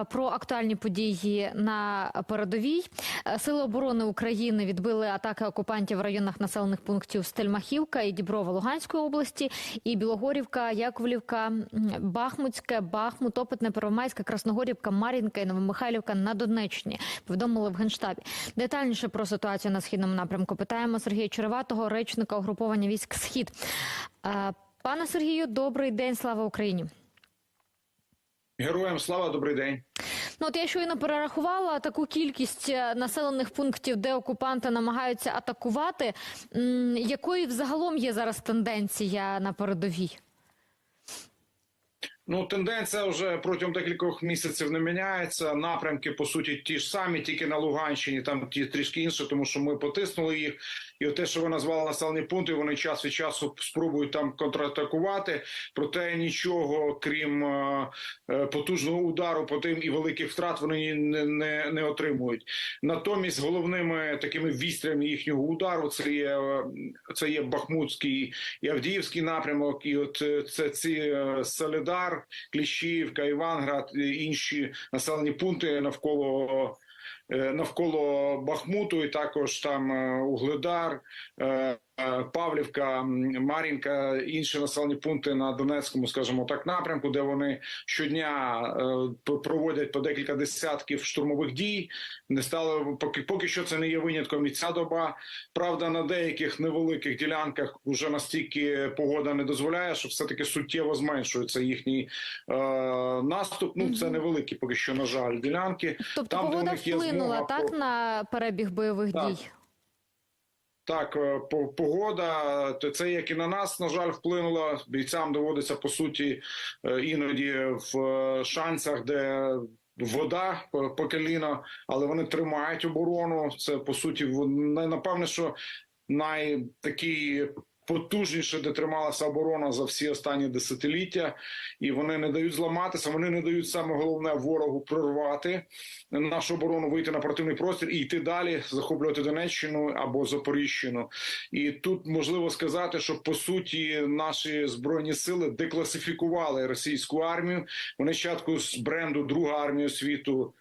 е, про актуальні події на передовій. Е, Сили оборони України відбили атаки окупантів в районах населених пунктів Стельмахівка і Діброва Луганської області, і Білогорівка, Яковлівка, Бахмутське, Бахмут, Опитне, Первомайське, Красногорівка, Мар'їнка і Новомихайлівка на Донеччині. Повідомили в генштабі. Детальніше про ситуацію на східному напрямку питаємо Сергія Череватого, речника угруповання військ Схід. Е, Пане Сергію, добрий день, слава Україні. Героям слава, добрий день. Ну, от я щойно перерахувала таку кількість е, населених пунктів, де окупанти намагаються атакувати. Якої взагалом є зараз тенденція на передовій? Ну, тенденція вже протягом декількох місяців не міняється. Напрямки по суті ті ж самі, тільки на Луганщині, там ті трішки інше, тому що ми потиснули їх. І те, що ви назвали населені пункти, вони час від часу спробують там контратакувати. Проте нічого, крім е, е, потужного удару по тим і великих втрат, вони не, не, не отримують. Натомість головними такими вістрями їхнього удару це є е, це є Бахмутський і Авдіївський напрямок, і от е, це ці е, Кліщівка, Іванград, інші населені пункти навколо. е, Навколо Бахмуту, і також там е, Угледар, е, е, Павлівка, м, Мар'їнка, інші населені пункти на Донецькому, скажімо так, напрямку, де вони щодня е, проводять по декілька десятків штурмових дій. Не стало поки поки що це не є винятком і ця доба. Правда, на деяких невеликих ділянках вже настільки погода не дозволяє, що все таки суттєво зменшується їхній е, наступ. Ну це невеликі, поки що на жаль, ділянки. Тобто Там, погода вплинула змога так по- на перебіг бойових Так. дій? Так, е, по- погода, то це як і на нас, на жаль, вплинула. Бійцям доводиться по суті е, іноді в е, шансах, де вода по коліна, але вони тримають оборону. Це по суті в- на- напевне, що найтакий потужніше, де трималася оборона за всі останні десятиліття, і вони не дають зламатися. Вони не дають саме головне ворогу прорвати нашу оборону, вийти на противний простір і йти далі, захоплювати Донеччину або Запоріжжину. І тут можливо сказати, що по суті наші збройні сили декласифікували російську армію. Вони спочатку з бренду Друга армія світу.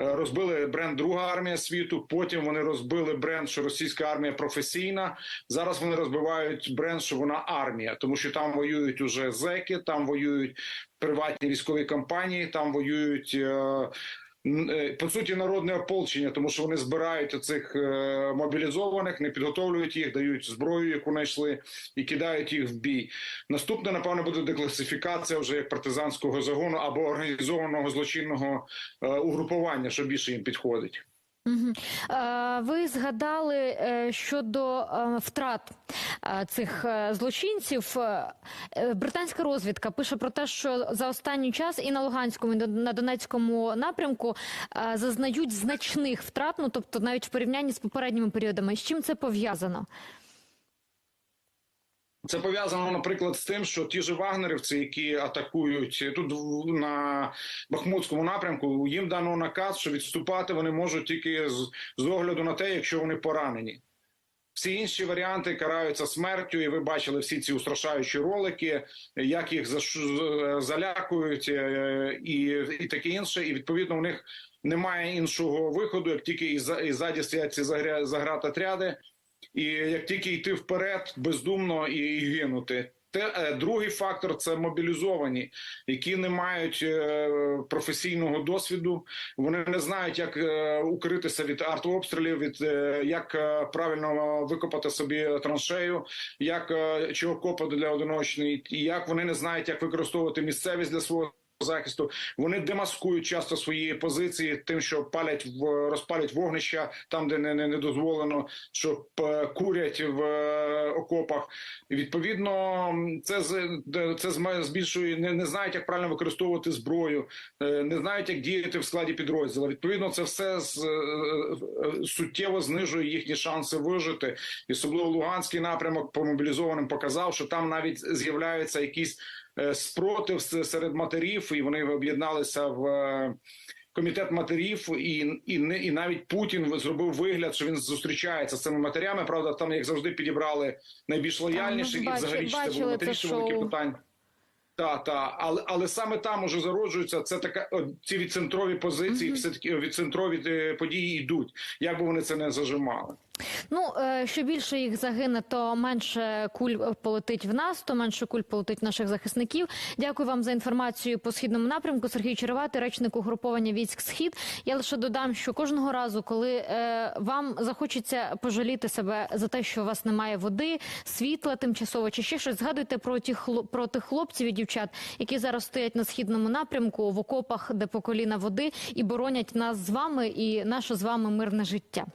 Е, Розбили бренд Друга армія світу. Потім вони розбили бренд, що російська армія професійна. Зараз вони розбивають бренд, що вона армія, тому що там воюють уже зеки, там воюють приватні військові компанії, там воюють. е, По суті, народне ополчення, тому що вони збирають цих мобілізованих, не підготовлюють їх, дають зброю, яку знайшли, і кидають їх в бій. Наступне, напевно, буде декласифікація вже як партизанського загону або організованого злочинного е, угрупування, що більше їм підходить. Е, Ви згадали е, щодо е, втрат цих злочинців. Британська розвідка пише про те, що за останній час і на Луганському, і на- Донецькому напрямку зазнають значних втрат, ну тобто навіть в порівнянні з попередніми періодами. З чим це пов'язано? Це пов'язано, наприклад, з тим, що ті ж вагнерівці, які атакують тут на Бахмутському напрямку, їм дано наказ, що відступати вони можуть тільки з, з огляду на те, якщо вони поранені. Всі інші варіанти караються смертю, і ви бачили всі ці устрашаючі ролики, як їх залякують, е, і, і таке інше. І відповідно у них немає іншого виходу, як тільки і за- і ззаді стоять ці загратотряди, і як тільки йти вперед бездумно і, гинути. Те е, другий фактор це мобілізовані, які не мають е, професійного досвіду. Вони не знають, як е, укритися від артобстрілів, від як правильно викопати собі траншею, як чи окопати для одиночної, і як вони не знають, як використовувати місцевість для свого. Захисту вони демаскують часто свої позиції, тим, що палять в розпалять вогнища там, де не, не, не дозволено, що курять в е, окопах. І відповідно, це це збільшує, не, не знають, як правильно використовувати зброю, е, не знають, як діяти в складі підрозділу. Відповідно, це все з- е, е, суттєво знижує їхні шанси вижити. І особливо Луганський напрямок по мобілізованим показав, що там навіть з'являються якісь е, спротив серед матерів, і вони об'єдналися в. е, Комітет матерів і і не і навіть Путін зробив вигляд, що він зустрічається з цими матерями. Правда, там як завжди підібрали найбільш лояльніших, і взагалі чи це бачили було це шоу. питання. Та та але але саме там уже зароджується це така ці відцентрові позиції, Мгм. все таки відцентрові е, події йдуть. Як би вони це не зажимали. Ну е, що більше їх загине, то менше куль полетить в нас, то менше куль полетить в наших захисників. Дякую вам за інформацію по східному напрямку. Сергій Черевати, речник угруповання військ Схід. Я лише додам, що кожного разу, коли е, вам захочеться пожаліти себе за те, що у вас немає води, світла тимчасово чи ще щось, згадуйте про хлоп, про тих хлопців і дівчат, які зараз стоять на східному напрямку в окопах, де по коліна води, і боронять нас з вами і наше з вами мирне життя.